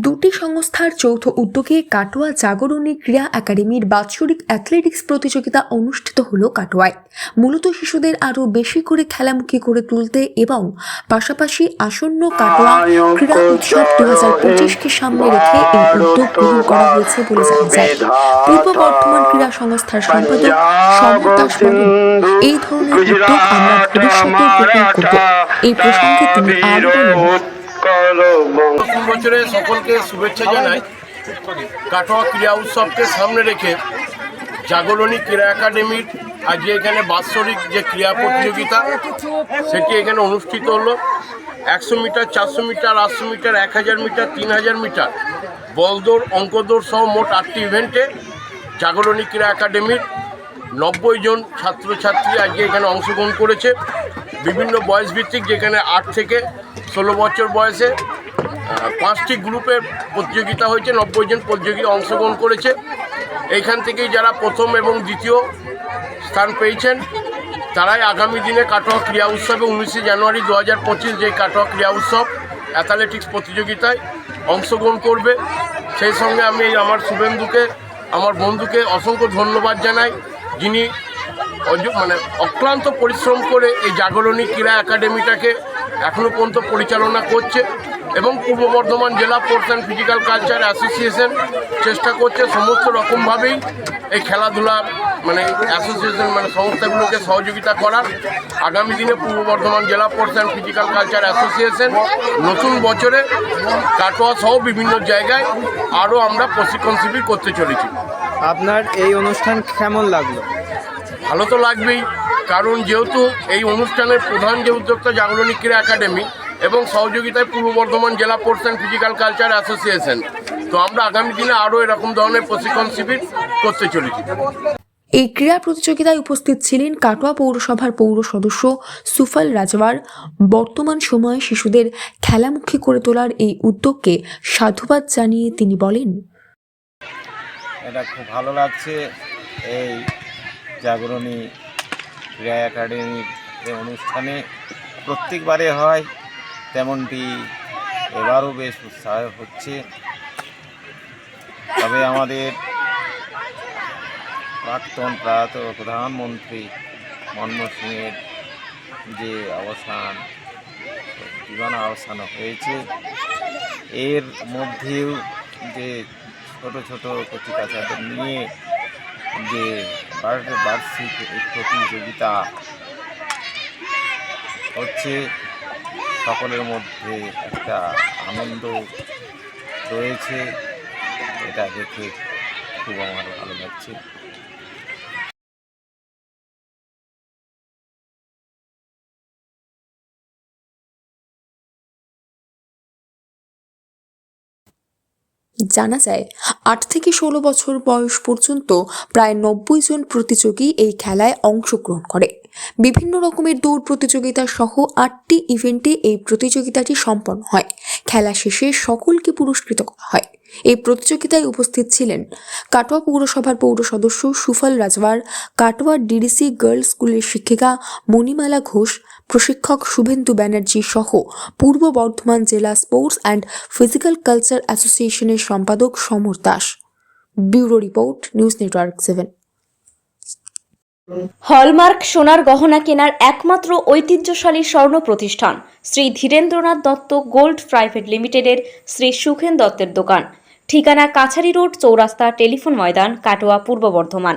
দুটি সংস্থার যৌথ উদ্যোগে কাটোয়া জাগরণী ক্রীড়া একাডেমির বাৎসরিক অ্যাথলেটিক্স প্রতিযোগিতা অনুষ্ঠিত হলো কাটোয়ায়। মূলত শিশুদের আরও বেশি করে খেলামুখী করে তুলতে এবং পাশাপাশি আসন্ন কাটোয়া ক্রীড়া উৎসব দু হাজার পঁচিশকে সামনে রেখে এই উদ্যোগ গ্রহণ করা হয়েছে বলে জানা যায়। পূর্ব বর্ধমান ক্রীড়া সংস্থার সম্পাদক সমর দাস এই ধরনের উদ্যোগ আমরা ভবিষ্যতে গ্রহণ করব। এই প্রসঙ্গে তিনি আরও বলেন নতুন বছরে সকলকে শুভেচ্ছা জানাই। কাটোয়া ক্রীড়া উৎসবকে সামনে রেখে জাগরণী ক্রীড়া একাডেমির আজকে এখানে বাৎসরিক যে ক্রীড়া প্রতিযোগিতা, সেটি এখানে অনুষ্ঠিত হলো। একশো মিটার, চারশো মিটার, আটশো মিটার, এক হাজার মিটার, তিন হাজার মিটার। বলদৌড় অঙ্কদৌড় সহ মোট আটটি ইভেন্টে জাগরণী ক্রীড়া একাডেমির নব্বই জন ছাত্রছাত্রী আজকে এখানে অংশগ্রহণ করেছে। বিভিন্ন বয়স ভিত্তিক যেখানে আট থেকে ষোলো বছর বয়সে পাঁচটি গ্রুপে প্রতিযোগিতা হয়েছে, নব্বই জন প্রতিযোগী অংশগ্রহণ করেছে। এইখান থেকেই যারা প্রথম এবং দ্বিতীয় স্থান পেয়েছেন, তারাই আগামী দিনে কাটোয়া ক্রীড়া উৎসবে উনিশে জানুয়ারি দু হাজার পঁচিশ যে কাটোয়া ক্রীড়া উৎসব অ্যাথলেটিক্স প্রতিযোগিতায় অংশগ্রহণ করবে। সেই সঙ্গে আমি আমার শুভেন্দুকে, আমার বন্ধুকে অসংখ্য ধন্যবাদ জানাই। যিনি মানে অক্লান্ত পরিশ্রম করে এই জাগরণী ক্রীড়া একাডেমিটাকে এখনও পর্যন্ত পরিচালনা করছে এবং পূর্ব বর্ধমান জেলা sports and physical culture association চেষ্টা করছে সমস্ত রকমভাবেই এই খেলাধুলার মানে অ্যাসোসিয়েশন মানে সংস্থাগুলোকে সহযোগিতা করার। আগামী দিনে পূর্ব বর্ধমান জেলা sports and physical culture association নতুন বছরে কাটোয়া সহ বিভিন্ন জায়গায় আরও আমরা প্রশিক্ষণ শিবির করতে চলেছি। আপনার এই অনুষ্ঠান কেমন লাগল? ভালো তো লাগবেই কারণ যেহেতু এই অনুষ্ঠানের প্রধান যে উদ্যোক্তা জাগরণী ক্রীড়া একাডেমি এবং সহযোগিতায় পূর্ব বর্ধমান জেলা sports and physical culture association তো আমরা আগামী দিনে আরও এরকম ধরনের প্রশিক্ষণ শিবির করতে চলেছি। এই ক্রীড়া প্রতিযোগিতায় উপস্থিত ছিলেন কাটোয়া পৌরসভার পৌর সদস্য সুফল রাজওয়ার। বর্তমান সময়ে শিশুদের খেলামুখী করে তোলার এই উদ্যোগকে সাধুবাদ জানিয়ে তিনি বলেন এটা খুব ভালো লাগছে। এই জাগরণী ক্রীড়া একাডেমির যে অনুষ্ঠানে প্রত্যেকবারে হয়, তেমনটি এবারও বেশ উৎসাহ হচ্ছে। তবে আমাদের প্রাক্তন প্রয়াত প্রধানমন্ত্রী মনমোহন সিংয়ের যে অবসান জীবন অবসান হয়েছে। এর মধ্যেও যে ছোট ছোট কচিকাচাদের নিয়ে যে ভারতের বার্ষিক এই প্রতিযোগিতা হচ্ছে, সকলের মধ্যে একটা আনন্দ রয়েছে। এটা দেখে খুব আমার ভালো লাগছে। জানা যায়, আট থেকে ষোলো বছর বয়স পর্যন্ত প্রায় নব্বই জন প্রতিযোগী এই খেলায় অংশগ্রহণ করে। বিভিন্ন রকমের দৌড় প্রতিযোগিতা সহ আটটি ইভেন্টে এই প্রতিযোগিতাটি সম্পন্ন হয়। খেলা শেষে সকলকে পুরস্কৃত করা হয়। এই প্রতিযোগিতায় উপস্থিত ছিলেন কাটোয়া পৌরসভার পৌর সদস্য সুফল রাজওয়ার, কাটোয়া ডিডিসি গার্লস স্কুলের শিক্ষিকা মণিমালা ঘোষ প্রশিক্ষক শুভেন্দু ব্যানার্জি সহ পূর্ব বর্ধমান জেলা স্পোর্টস অ্যান্ড ফিজিক্যাল কালচার অ্যাসোসিয়েশনের সম্পাদক Samar Das. Bureau report, news network seven. Hallmark সোনার গহনা কেনার একমাত্র ঐতিহ্যশালী স্বর্ণ প্রতিষ্ঠান শ্রী ধীরেন্দ্রনাথ দত্ত গোল্ড প্রাইভেট লিমিটেডের শ্রী সুখেন দত্তের দোকান। ঠিকানা কাছারি রোড, চৌরাস্তা টেলিফোন ময়দান, কাটোয়া, পূর্ব বর্ধমান।